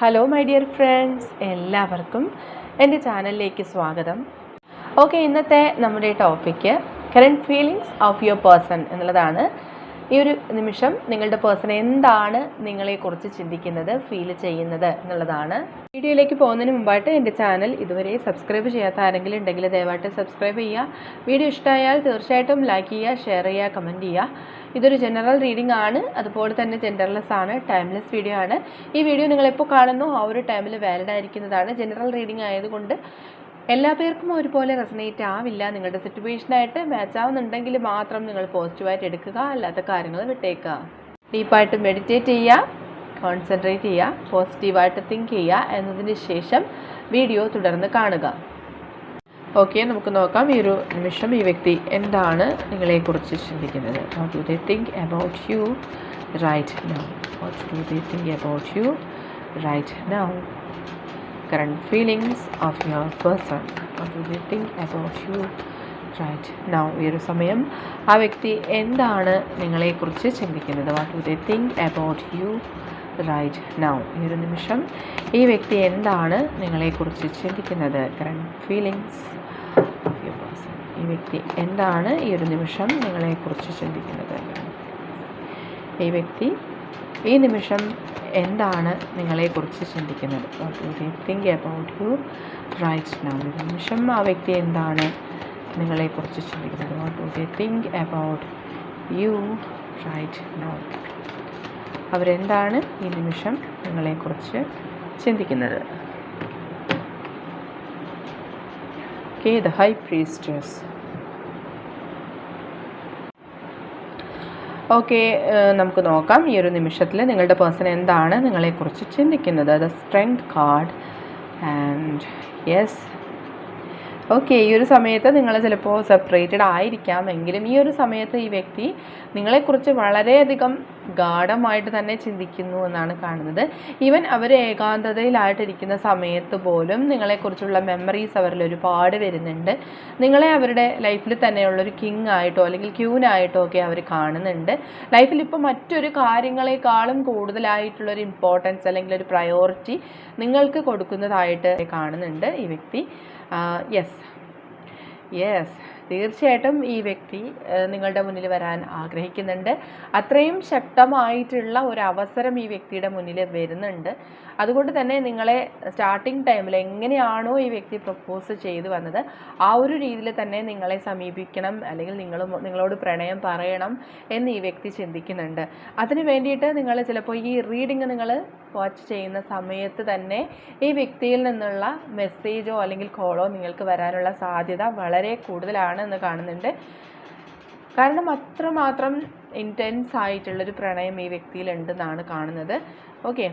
Hello my dear friends എല്ലാവർക്കും എന്റെ ചാനലിലേക്ക് സ്വാഗതം. ഓക്കെ ഇന്നത്തെ നമ്മുടെ topic current feelings of your person എന്നുള്ളതാണ്. ഈ ഒരു നിമിഷം നിങ്ങളുടെ പേഴ്സൺ എന്താണ് നിങ്ങളെക്കുറിച്ച് ചിന്തിക്കുന്നത് ഫീൽ ചെയ്യുന്നത് എന്നുള്ളതാണ്. വീഡിയോയിലേക്ക് പോകുന്നതിന് മുമ്പായിട്ട് എന്റെ ചാനൽ ഇതുവരെ സബ്സ്ക്രൈബ് ചെയ്യാത്ത ആരെങ്കിലും ഉണ്ടെങ്കിൽ ദയവായിട്ട് സബ്സ്ക്രൈബ് ചെയ്യുക. വീഡിയോ ഇഷ്ടമായാൽ തീർച്ചയായിട്ടും ലൈക്ക് ചെയ്യുക ഷെയർ ചെയ്യുക കമന്റ് ചെയ്യുക. ഇതൊരു ജനറൽ റീഡിംഗ് ആണ്. അതുപോലെ തന്നെ ജെൻഡർലെസ് ആണ് ടൈംലെസ് വീഡിയോ ആണ്. ഈ വീഡിയോ നിങ്ങൾ എപ്പോൾ കാണുന്നു ആ ഒരു ടൈമിൽ വാലിഡ് ആയിരിക്കുന്നതാണ്. ജനറൽ റീഡിംഗ് ആയതുകൊണ്ട് എല്ലാ പേർക്കും ഒരുപോലെ റെസനേറ്റ് ആവില്ല. നിങ്ങളുടെ സിറ്റുവേഷനായിട്ട് മാച്ച് ആവുന്നുണ്ടെങ്കിൽ മാത്രം നിങ്ങൾ പോസിറ്റീവായിട്ട് എടുക്കുക അല്ലാത്ത കാര്യങ്ങൾ വിട്ടേക്കുക. ഡീപ്പായിട്ട് മെഡിറ്റേറ്റ് ചെയ്യുക കോൺസെൻട്രേറ്റ് ചെയ്യുക പോസിറ്റീവായിട്ട് തിങ്ക് ചെയ്യുക എന്നതിന് ശേഷം വീഡിയോ തുടർന്ന് കാണുക. ഓക്കെ നമുക്ക് നോക്കാം. ഈ ഒരു നിമിഷം ഈ വ്യക്തി എന്താണ് നിങ്ങളെക്കുറിച്ച് ചിന്തിക്കുന്നത്? What do they think about you right now what do they think about you right now current feelings of your person what do they think about you right now ഈ ഒരു സമയം ആ വ്യക്തി എന്താണ് നിങ്ങളെക്കുറിച്ച് ചിന്തിക്കുന്നത്? What do they think about you right now ഈ ഒരു നിമിഷം ഈ വ്യക്തി എന്താണ് നിങ്ങളെക്കുറിച്ച് ചിന്തിക്കുന്നത്? Current feelings of you person ഈ വ്യക്തി എന്താണ് ഈ ഒരു നിമിഷം നിങ്ങളെക്കുറിച്ച് ചിന്തിക്കുന്നത്? ഈ വ്യക്തി ഈ നിമിഷം എന്താണ് നിങ്ങളെക്കുറിച്ച് ചിന്തിക്കുന്നത്? What do think about you right now ഈ നിമിഷം ആ വ്യക്തി എന്താണ് നിങ്ങളെക്കുറിച്ച് ചിന്തിക്കുന്നത് what do they think about you right now അവരെന്താണ് ഈ നിമിഷം നിങ്ങളെക്കുറിച്ച് ചിന്തിക്കുന്നത്? K the high priestess okay നമുക്ക് നോക്കാം. ഈ ഒരു നിമിഷത്തിൽ നിങ്ങളുടെ പേഴ്സൺ എന്താണ് നിങ്ങളെക്കുറിച്ച് ചിന്തിക്കുന്നത്? The strength card and yes okay ഈ ഒരു സമയത്ത് നിങ്ങൾ ചിലപ്പോൾ സെപ്പറേറ്റഡ് ആയിരിക്കാം എങ്കിലും ഈ ഒരു സമയത്ത് ഈ വ്യക്തി നിങ്ങളെക്കുറിച്ച് വളരെയധികം ഗാഠമായിട്ട് തന്നെ ചിന്തിക്കുന്നു എന്നാണ് കാണുന്നത്. ഈവൻ അവർ ഏകാന്തതയിലായിട്ടിരിക്കുന്ന സമയത്ത് പോലും നിങ്ങളെക്കുറിച്ചുള്ള മെമ്മറീസ് അവരിൽ ഒരുപാട് വരുന്നുണ്ട്. നിങ്ങളെ അവരുടെ ലൈഫിൽ തന്നെയുള്ളൊരു കിങ് ആയിട്ടോ അല്ലെങ്കിൽ ക്യൂനായിട്ടോ ഒക്കെ അവർ കാണുന്നുണ്ട്. ലൈഫിൽ ഇപ്പോൾ മറ്റൊരു കാര്യങ്ങളെക്കാളും കൂടുതലായിട്ടുള്ളൊരു ഇമ്പോർട്ടൻസ് അല്ലെങ്കിൽ ഒരു പ്രയോറിറ്റി നിങ്ങൾക്ക് കൊടുക്കുന്നതായിട്ട് കാണുന്നുണ്ട് ഈ വ്യക്തി. യെസ് യെസ് തീർച്ചയായിട്ടും ഈ വ്യക്തി നിങ്ങളുടെ മുന്നിൽ വരാൻ ആഗ്രഹിക്കുന്നുണ്ട്. അത്രയും ശക്തമായിട്ടുള്ള ഒരു അവസരം ഈ വ്യക്തിയുടെ മുന്നിൽ വരുന്നുണ്ട്. അതുകൊണ്ട് തന്നെ നിങ്ങളെ സ്റ്റാർട്ടിങ് ടൈമിൽ എങ്ങനെയാണോ ഈ വ്യക്തി പ്രപ്പോസ് ചെയ്തു വന്നത് ആ ഒരു രീതിയിൽ തന്നെ നിങ്ങളെ സമീപിക്കണം അല്ലെങ്കിൽ നിങ്ങൾ നിങ്ങളോട് പ്രണയം പറയണം എന്ന് ഈ വ്യക്തി ചിന്തിക്കുന്നുണ്ട്. അതിന് വേണ്ടിയിട്ട് നിങ്ങൾ ചിലപ്പോൾ ഈ റീഡിങ് നിങ്ങൾ വാച്ച് ചെയ്യുന്ന സമയത്ത് തന്നെ ഈ വ്യക്തിയിൽ നിന്നുള്ള മെസ്സേജോ അല്ലെങ്കിൽ കോളോ നിങ്ങൾക്ക് വരാനുള്ള സാധ്യത വളരെ കൂടുതലാണ് എന്ന് കാണുന്നുണ്ട്. കാരണം അത്രമാത്രം ഇന്റൻസ് ആയിട്ടുള്ളൊരു പ്രണയം ഈ വ്യക്തിയിൽ ഉണ്ടെന്നാണ് കാണുന്നത്. ഓക്കെ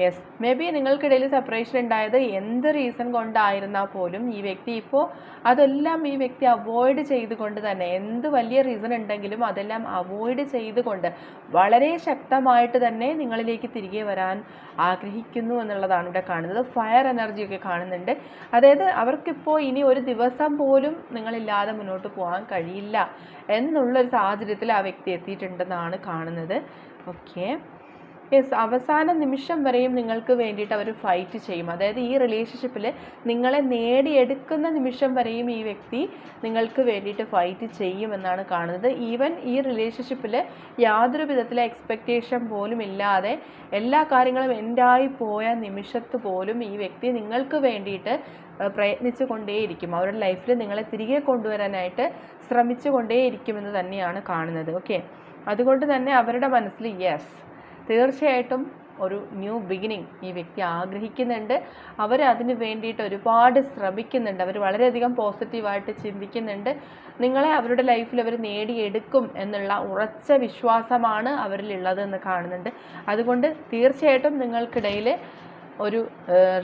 യെസ് മേ ബി നിങ്ങൾക്കിടയിൽ സെപ്പറേഷൻ ഉണ്ടായത് എന്ത് റീസൺ കൊണ്ടായിരുന്നാൽ പോലും ഈ വ്യക്തി ഇപ്പോൾ അതെല്ലാം ഈ വ്യക്തി അവോയ്ഡ് ചെയ്തുകൊണ്ട് തന്നെ എന്ത് വലിയ റീസൺ ഉണ്ടെങ്കിലും അതെല്ലാം അവോയ്ഡ് ചെയ്തുകൊണ്ട് വളരെ ശക്തമായിട്ട് തന്നെ നിങ്ങളിലേക്ക് തിരികെ വരാൻ ആഗ്രഹിക്കുന്നു എന്നുള്ളതാണ് ഇവിടെ കാണുന്നത്. ഫയർ എനർജിയൊക്കെ കാണുന്നുണ്ട്. അതായത് അവർക്കിപ്പോൾ ഇനി ഒരു ദിവസം പോലും നിങ്ങളില്ലാതെ മുന്നോട്ട് പോകാൻ കഴിയില്ല എന്നുള്ളൊരു സാഹചര്യത്തിൽ ആ വ്യക്തി എത്തിയിട്ടുണ്ടെന്നാണ് കാണുന്നത്. ഓക്കെ യെസ് അവസാന നിമിഷം വരെയും നിങ്ങൾക്ക് വേണ്ടിയിട്ട് അവർ ഫൈറ്റ് ചെയ്യും. അതായത് ഈ റിലേഷൻഷിപ്പിൽ നിങ്ങളെ നേടിയെടുക്കുന്ന നിമിഷം വരെയും ഈ വ്യക്തി നിങ്ങൾക്ക് വേണ്ടിയിട്ട് ഫൈറ്റ് ചെയ്യുമെന്നാണ് കാണുന്നത്. ഈവൻ ഈ റിലേഷൻഷിപ്പിൽ യാതൊരു വിധത്തിലെ എക്സ്പെക്റ്റേഷൻ പോലും ഇല്ലാതെ എല്ലാ കാര്യങ്ങളും എൻഡായി പോയ നിമിഷത്ത് പോലും ഈ വ്യക്തി നിങ്ങൾക്ക് വേണ്ടിയിട്ട് പ്രയത്നിച്ചു കൊണ്ടേയിരിക്കും അവരുടെ ലൈഫിൽ നിങ്ങളെ തിരികെ കൊണ്ടുവരാനായിട്ട് ശ്രമിച്ചു കൊണ്ടേയിരിക്കുമെന്ന് തന്നെയാണ് കാണുന്നത്. ഓക്കെ അതുകൊണ്ട് തന്നെ അവരുടെ മനസ്സിൽ യെസ് തീർച്ചയായിട്ടും ഒരു ന്യൂ ബിഗിനിങ് ഈ വ്യക്തി ആഗ്രഹിക്കുന്നുണ്ട്. അവർ അതിന് വേണ്ടിയിട്ട് ഒരുപാട് ശ്രമിക്കുന്നുണ്ട്. അവർ വളരെയധികം പോസിറ്റീവായിട്ട് ചിന്തിക്കുന്നുണ്ട്. നിങ്ങളെ അവരുടെ ലൈഫിൽ അവർ നേടിയെടുക്കും എന്നുള്ള ഉറച്ച വിശ്വാസമാണ് അവരിലുള്ളത് എന്ന് കാണുന്നുണ്ട്. അതുകൊണ്ട് തീർച്ചയായിട്ടും നിങ്ങൾക്കിടയിൽ ഒരു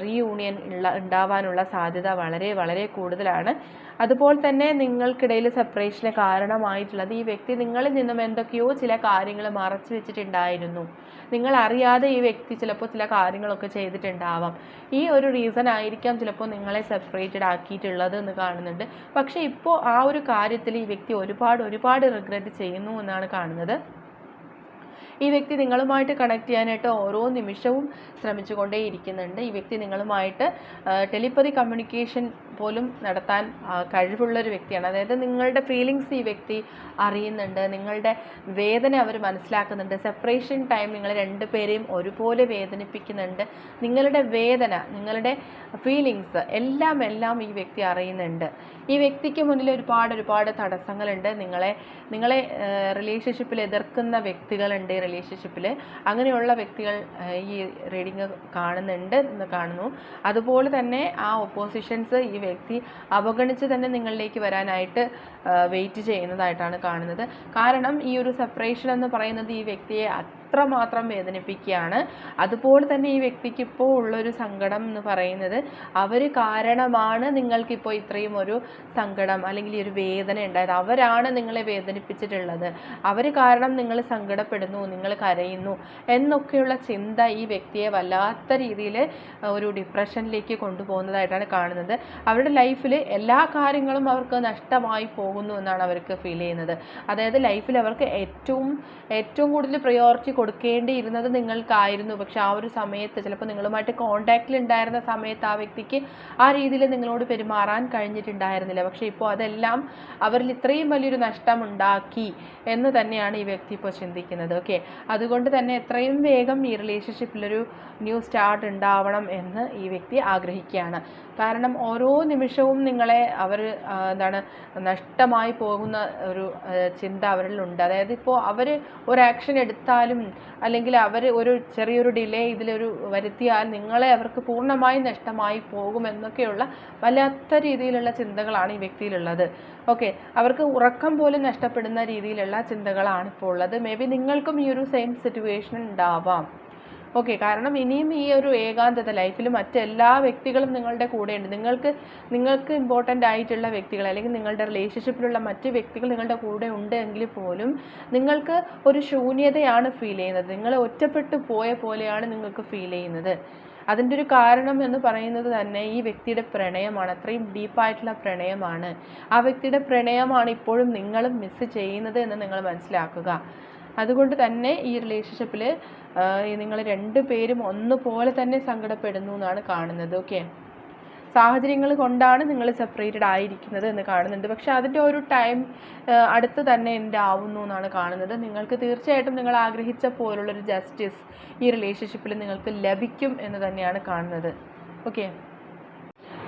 റീയൂണിയൻ ഉള്ള ഉണ്ടാവാനുള്ള സാധ്യത വളരെ വളരെ കൂടുതലാണ്. അതുപോലെ തന്നെ നിങ്ങൾക്കിടയിൽ സെപ്പറേഷന് കാരണമായിട്ടുള്ളത് ഈ വ്യക്തി നിങ്ങളിൽ നിന്നും എന്തൊക്കെയോ ചില കാര്യങ്ങൾ മറച്ചു വെച്ചിട്ടുണ്ടായിരുന്നു. നിങ്ങൾ അറിയാതെ ഈ വ്യക്തി ചിലപ്പോൾ ചില കാര്യങ്ങളൊക്കെ ചെയ്തിട്ടുണ്ടാവാം. ഈ ഒരു റീസൺ ആയിരിക്കാം ചിലപ്പോൾ നിങ്ങളെ സെപ്പറേറ്റഡ് ആക്കിയിട്ടുള്ളത് എന്ന് കാണുന്നുണ്ട്. പക്ഷേ ഇപ്പോൾ ആ ഒരു കാര്യത്തിൽ ഈ വ്യക്തി ഒരുപാട് ഒരുപാട് റിഗ്രറ്റ് ചെയ്യുന്നു എന്നാണ് കാണുന്നത്. ഈ വ്യക്തി നിങ്ങളുമായിട്ട് കണക്ട് ചെയ്യാനായിട്ട് ഓരോ നിമിഷവും ശ്രമിച്ചുകൊണ്ടേയിരിക്കുന്നുണ്ട്. ഈ വ്യക്തി നിങ്ങളുമായിട്ട് ടെലിപ്പതി കമ്മ്യൂണിക്കേഷൻ പോലും നടത്താൻ കഴിവുള്ളൊരു വ്യക്തിയാണ്. അതായത് നിങ്ങളുടെ ഫീലിങ്സ് ഈ വ്യക്തി അറിയുന്നുണ്ട്. നിങ്ങളുടെ വേദന അവർ മനസ്സിലാക്കുന്നുണ്ട്. സെപ്പറേഷൻ ടൈം നിങ്ങൾ രണ്ടുപേരെയും ഒരുപോലെ വേദനിപ്പിക്കുന്നുണ്ട്. നിങ്ങളുടെ വേദന നിങ്ങളുടെ ഫീലിങ്സ് എല്ലാം എല്ലാം ഈ വ്യക്തി അറിയുന്നുണ്ട്. ഈ വ്യക്തിക്ക് മുന്നിൽ ഒരുപാട് ഒരുപാട് തടസ്സങ്ങളുണ്ട്. നിങ്ങളെ നിങ്ങളെ റിലേഷൻഷിപ്പിൽ എതിർക്കുന്ന വ്യക്തികളുണ്ട്. റിലേഷൻഷിപ്പിൽ അങ്ങനെയുള്ള വ്യക്തികൾ ഈ റീഡിങ് കാണുന്നുണ്ട് എന്ന് കാണുന്നു. അതുപോലെ തന്നെ ആ ഒപ്പോസിഷൻസ് ഈ വ്യക്തി അവഗണിച്ച് തന്നെ നിങ്ങളിലേക്ക് വരാനായിട്ട് വെയിറ്റ് ചെയ്യുന്നതായിട്ടാണ് കാണുന്നത്. കാരണം ഈ ഒരു സെപ്പറേഷൻ എന്ന് പറയുന്നത് ഈ വ്യക്തിയെ അത്രമാത്രം വേദനിപ്പിക്കുകയാണ്. അതുപോലെ തന്നെ ഈ വ്യക്തിക്ക് ഇപ്പോൾ ഉള്ളൊരു സങ്കടം എന്ന് പറയുന്നത് അവർ കാരണമാണ് നിങ്ങൾക്കിപ്പോൾ ഇത്രയും ഒരു സങ്കടം അല്ലെങ്കിൽ ഈ ഒരു വേദന ഉണ്ടായത്. അവരാണ് നിങ്ങളെ വേദനിപ്പിച്ചിട്ടുള്ളത്. അവർ കാരണം നിങ്ങൾ സങ്കടപ്പെടുന്നു നിങ്ങൾ കരയുന്നു എന്നൊക്കെയുള്ള ചിന്ത ഈ വ്യക്തിയെ വല്ലാത്ത രീതിയിൽ ഒരു ഡിപ്രഷനിലേക്ക് കൊണ്ടുപോകുന്നതായിട്ടാണ് കാണുന്നത്. അവരുടെ ലൈഫിൽ എല്ലാ കാര്യങ്ങളും അവർക്ക് നഷ്ടമായി പോകുന്നു എന്നാണ് അവർക്ക് ഫീൽ ചെയ്യുന്നത്. അതായത് ലൈഫിൽ അവർക്ക് ഏറ്റവും ഏറ്റവും കൂടുതൽ പ്രയോറിറ്റി കൊടുക്കേണ്ടിയിരുന്നത് നിങ്ങൾക്കായിരുന്നു. പക്ഷെ ആ ഒരു സമയത്ത് ചിലപ്പോൾ നിങ്ങളുമായിട്ട് കോണ്ടാക്റ്റിൽ ഉണ്ടായിരുന്ന സമയത്ത് ആ വ്യക്തിക്ക് ആ രീതിയിൽ നിങ്ങളോട് പെരുമാറാൻ കഴിഞ്ഞിട്ടുണ്ടായിരുന്നില്ല. പക്ഷേ ഇപ്പോൾ അതെല്ലാം അവരിൽ ഇത്രയും വലിയൊരു നഷ്ടമുണ്ടാക്കി എന്ന് തന്നെയാണ് ഈ വ്യക്തി ഇപ്പോൾ ചിന്തിക്കുന്നത്. ഓക്കെ അതുകൊണ്ട് തന്നെ എത്രയും വേഗം ഈ റിലേഷൻഷിപ്പിലൊരു ന്യൂ സ്റ്റാർട്ട് ഉണ്ടാവണം എന്ന് ഈ വ്യക്തി ആഗ്രഹിക്കുകയാണ്. കാരണം ഓരോ നിമിഷവും നിങ്ങളെ അവർ എന്താണ് നഷ്ടമായി പോകുന്ന ഒരു ചിന്ത അവരിലുണ്ട്. അതായത് ഇപ്പോൾ അവർ ഒരു ആക്ഷൻ എടുത്താലും അല്ലെങ്കിൽ അവർ ഒരു ചെറിയൊരു ഡിലേ ഇതിലൊരു വരുത്തിയാൽ നിങ്ങളെ അവർക്ക് പൂർണമായും നഷ്ടമായി പോകുമെന്നൊക്കെയുള്ള വല്ലാത്ത രീതിയിലുള്ള ചിന്തകളാണ് ഈ വ്യക്തിയിലുള്ളത്. ഓക്കെ അവർക്ക് ഉറക്കം പോലും നഷ്ടപ്പെടുന്ന രീതിയിലുള്ള ചിന്തകളാണ് ഇപ്പോൾ ഉള്ളത്. മേ ബി നിങ്ങൾക്കും ഈ ഒരു സെയിം സിറ്റുവേഷൻ ഉണ്ടാവാം ഓക്കെ കാരണം ഇനിയും ഈ ഒരു ഏകാന്തത ലൈഫിൽ മറ്റെല്ലാ വ്യക്തികളും നിങ്ങളുടെ കൂടെയുണ്ട്. നിങ്ങൾക്ക് നിങ്ങൾക്ക് ഇമ്പോർട്ടന്റ് ആയിട്ടുള്ള വ്യക്തികൾ അല്ലെങ്കിൽ നിങ്ങളുടെ റിലേഷൻഷിപ്പിലുള്ള മറ്റ് വ്യക്തികൾ നിങ്ങളുടെ കൂടെ ഉണ്ട് എങ്കിൽ പോലും നിങ്ങൾക്ക് ഒരു ശൂന്യതയാണ് ഫീൽ ചെയ്യുന്നത്. നിങ്ങൾ ഒറ്റപ്പെട്ടു പോയ പോലെയാണ് നിങ്ങൾക്ക് ഫീൽ ചെയ്യുന്നത്. അതിന്റെ ഒരു കാരണം എന്ന് പറയുന്നത് തന്നെ ഈ വ്യക്തിയുടെ പ്രണയമാണ്. അത്രയും ഡീപ്പായിട്ടുള്ള പ്രണയമാണ്. ആ വ്യക്തിയുടെ പ്രണയമാണ് ഇപ്പോഴും നിങ്ങളും മിസ് ചെയ്യുന്നത് എന്ന് നിങ്ങൾ മനസ്സിലാക്കുക. അതുകൊണ്ട് തന്നെ ഈ റിലേഷൻഷിപ്പിൽ നിങ്ങൾ രണ്ടുപേരും ഒന്നുപോലെ തന്നെ സങ്കടപ്പെടുന്നു എന്നാണ് കാണുന്നത് ഓക്കെ സാഹചര്യങ്ങൾ കൊണ്ടാണ് നിങ്ങൾ സെപ്പറേറ്റഡ് ആയിരിക്കുന്നത് എന്ന് കാണുന്നുണ്ട്. പക്ഷെ അതിന്റെ ഒരു ടൈം അടുത്ത് തന്നെ എന്റെ ആവുന്നു എന്നാണ് കാണുന്നത്. നിങ്ങൾക്ക് തീർച്ചയായിട്ടും നിങ്ങൾ ആഗ്രഹിച്ച പോലുള്ളൊരു ജസ്റ്റിസ് ഈ റിലേഷൻഷിപ്പിൽ നിങ്ങൾക്ക് ലഭിക്കും എന്ന് തന്നെയാണ് കാണുന്നത് ഓക്കെ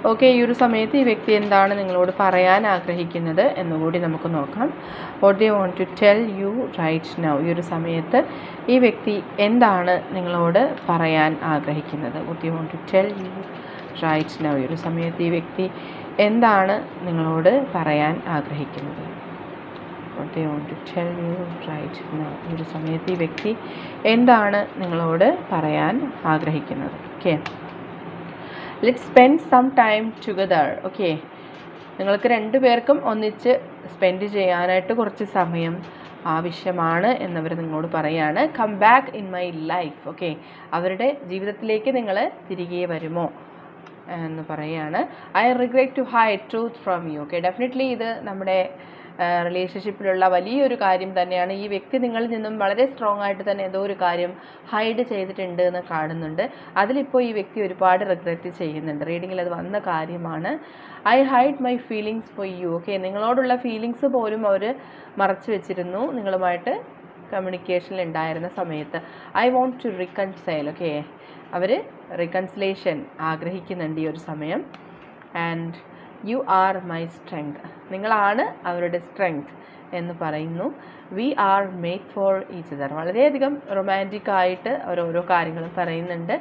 ഓക്കെ ഈ ഒരു സമയത്ത് ഈ വ്യക്തി എന്താണ് നിങ്ങളോട് പറയാൻ ആഗ്രഹിക്കുന്നത് എന്നുകൂടി നമുക്ക് നോക്കാം. What they want to tell you right now ഈ ഒരു സമയത്ത് ഈ വ്യക്തി എന്താണ് നിങ്ങളോട് പറയാൻ ആഗ്രഹിക്കുന്നത്? What they want to tell you right now ഈ ഒരു സമയത്ത് ഈ വ്യക്തി എന്താണ് നിങ്ങളോട് പറയാൻ ആഗ്രഹിക്കുന്നത്? They want to tell you right now ഈ ഒരു സമയത്ത് ഈ വ്യക്തി എന്താണ് നിങ്ങളോട് പറയാൻ ആഗ്രഹിക്കുന്നത്? Okay let spend some time together okay നിങ്ങൾക്ക് രണ്ടു പേർക്കും ഒന്നിച്ച് സ്പെൻഡ് ചെയ്യാനായിട്ട് കുറച്ച് സമയം ആവശ്യമാണ് എന്നവർ നിങ്ങളോട് പറയാണ്. Come back in my life okay അവരുടെ ജീവിതത്തിലേക്ക് നിങ്ങൾ തിരികെ വരുമോ എന്ന് പറയുകയാണ് I regret to hide truth from you okay definitely ഇത് നമ്മുടെ റിലേഷൻഷിപ്പിലുള്ള വലിയൊരു കാര്യം തന്നെയാണ് ഈ വ്യക്തി നിങ്ങളിൽ നിന്നും വളരെ സ്ട്രോങ് ആയിട്ട് തന്നെ ഏതോ ഒരു കാര്യം ഹൈഡ് ചെയ്തിട്ടുണ്ട് എന്ന് കാണുന്നുണ്ട്. അതിലിപ്പോൾ ഈ വ്യക്തി ഒരുപാട് റിഗ്രറ്റ് ചെയ്യുന്നുണ്ട്. റീഡിങ്ങിൽ അത് വന്ന കാര്യമാണ്. I hide my feelings for you okay നിങ്ങളോടുള്ള ഫീലിങ്സ് പോലും അവർ മറച്ചു വെച്ചിരുന്നു നിങ്ങളുമായിട്ട് കമ്മ്യൂണിക്കേഷനിൽ ഉണ്ടായിരുന്ന സമയത്ത്. I want to reconcile okay our reconciliation ആഗ്രഹിക്കുന്നുണ്ട് ഈ ഒരു സമയം. And you are my strength നിങ്ങളാണ് അവരുടെ സ്ട്രെങ്ത് എന്ന് പറയുന്നു. We are made for each other വളരെയധികം റൊമാന്റിക് ആയിട്ട് അവർ ഓരോ കാര്യങ്ങളും പറയുന്നുണ്ട്.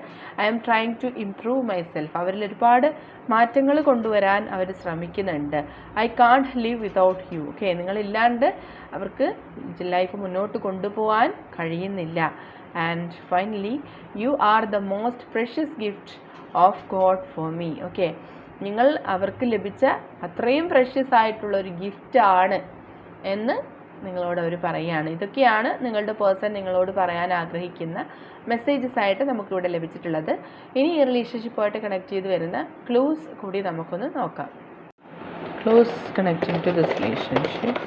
I'm trying to improve myself അവരിൽ ഒരുപാട് മാറ്റങ്ങൾ കൊണ്ടുവരാൻ അവർ ശ്രമിക്കുന്നുണ്ട്. I can't live without you okay നിങ്ങളില്ലാണ്ട് അവർക്ക് ലൈഫ് മുന്നോട്ട് കൊണ്ടുപോകാൻ കഴിയുന്നില്ല. And finally you are the most precious gift of God for me okay നിങ്ങൾ അവർക്ക് ലഭിച്ച അത്രയും പ്രഷ്യസ് ആയിട്ടുള്ള ഒരു ഗിഫ്റ്റ് ആണ് എന്ന് നിങ്ങളോട് അവർ പറയുകയാണ് ഇതൊക്കെയാണ് നിങ്ങളുടെ പേഴ്സൺ നിങ്ങളോട് പറയാൻ ആഗ്രഹിക്കുന്ന മെസ്സേജസ് ആയിട്ട് നമുക്കിവിടെ ലഭിച്ചിട്ടുള്ളത്. ഇനി ഈ റിലേഷൻഷിപ്പുമായിട്ട് കണക്ട് ചെയ്ത് വരുന്ന ക്ലൂസ് കൂടി നമുക്കൊന്ന് നോക്കാം. Clues connecting to this relationship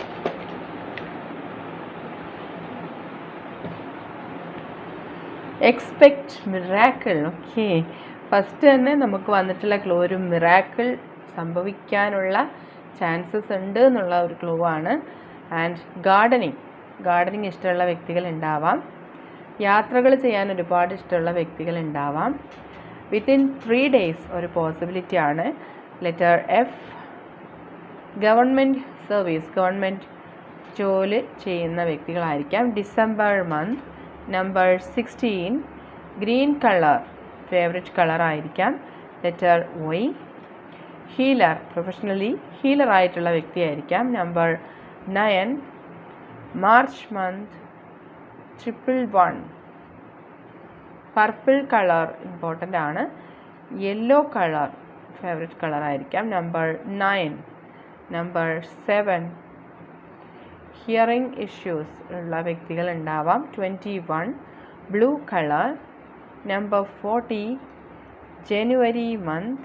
expect miracle okay first തന്നെ നമുക്ക് വന്നിട്ടുള്ള ക്ലൂ ഒരു മിറാക്കിൾ സംഭവിക്കാനുള്ള ചാൻസസ് ഉണ്ട് എന്നുള്ള ഒരു ക്ലോ ആണ്. ആൻഡ് ഗാർഡനിങ് ഗാർഡനിങ് ഇഷ്ടമുള്ള വ്യക്തികൾ ഉണ്ടാവാം. യാത്രകൾ ചെയ്യാൻ ഒരുപാട് ഇഷ്ടമുള്ള വ്യക്തികൾ ഉണ്ടാവാം. വിത്തിൻ ത്രീ ഡേയ്സ് ഒരു പോസിബിലിറ്റി ആണ്. Letter F government service government ജോലി ചെയ്യുന്ന വ്യക്തികളായിരിക്കാം. December month number sixteen green colour favourite colour ആയിരിക്കാം. Letter Y healer professionally healer ആയിട്ടുള്ള വ്യക്തിയായിരിക്കാം. Number nine March month triple one purple colour important ആണ്. Yellow colour favourite colour ആയിരിക്കാം. Number nine number seven hearing issues ഉള്ള വ്യക്തികൾ ഉണ്ടാവാം. Twenty one blue colour forty January month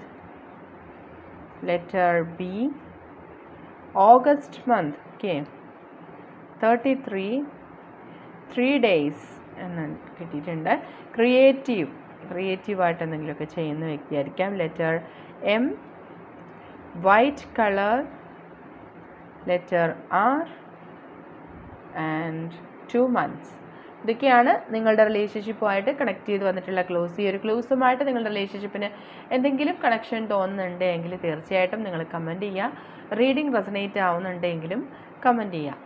letter B August month okay thirty three three days എന്ന് കിട്ടിയിട്ടുണ്ട്. Creative ക്രിയേറ്റീവായിട്ട് എന്തെങ്കിലുമൊക്കെ ചെയ്യുന്ന വ്യക്തിയായിരിക്കാം. Letter M white colour letter R and two months ഇതൊക്കെയാണ് നിങ്ങളുടെ റിലേഷൻഷിപ്പുമായിട്ട് കണക്ട് ചെയ്ത് വന്നിട്ടുള്ള ക്ലോസ് ഈ ഒരു ക്ലൂസുമായിട്ട് നിങ്ങളുടെ റിലേഷൻഷിപ്പിന് എന്തെങ്കിലും കണക്ഷൻ തോന്നുന്നുണ്ടെങ്കിൽ തീർച്ചയായിട്ടും നിങ്ങൾ കമന്റ് ചെയ്യുക. റീഡിംഗ് റെസനേറ്റ് ആവുന്നുണ്ടെങ്കിലും കമന്റ് ചെയ്യുക.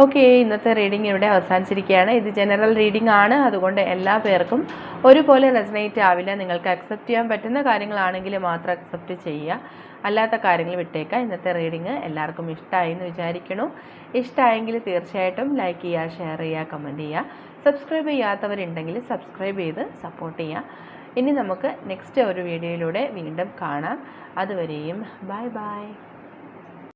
ഓക്കെ ഇന്നത്തെ റീഡിംഗ് ഇവിടെ അവസാനിച്ചിരിക്കുകയാണ്. ഇത് ജനറൽ റീഡിംഗ് ആണ്. അതുകൊണ്ട് എല്ലാ പേർക്കും ഒരുപോലെ റെസനേറ്റ് ആവില്ല. നിങ്ങൾക്ക് അക്സെപ്റ്റ് ചെയ്യാൻ പറ്റുന്ന കാര്യങ്ങളാണെങ്കിൽ മാത്രം അക്സെപ്റ്റ് ചെയ്യുക. അല്ലാത്ത കാര്യങ്ങൾ വിട്ടേക്കാം. ഇന്നത്തെ റീഡിങ് എല്ലാവർക്കും ഇഷ്ടമായി എന്ന് വിചാരിക്കണു ഇഷ്ടമായെങ്കിൽ തീർച്ചയായിട്ടും ലൈക്ക് ചെയ്യുക ഷെയർ ചെയ്യുക കമന്റ് ചെയ്യുക. സബ്സ്ക്രൈബ് ചെയ്യാത്തവരുണ്ടെങ്കിൽ സബ്സ്ക്രൈബ് ചെയ്ത് സപ്പോർട്ട് ചെയ്യുക. ഇനി നമുക്ക് നെക്സ്റ്റ് ഒരു വീഡിയോയിലൂടെ വീണ്ടും കാണാം. അതുവരെയും ബൈ ബൈ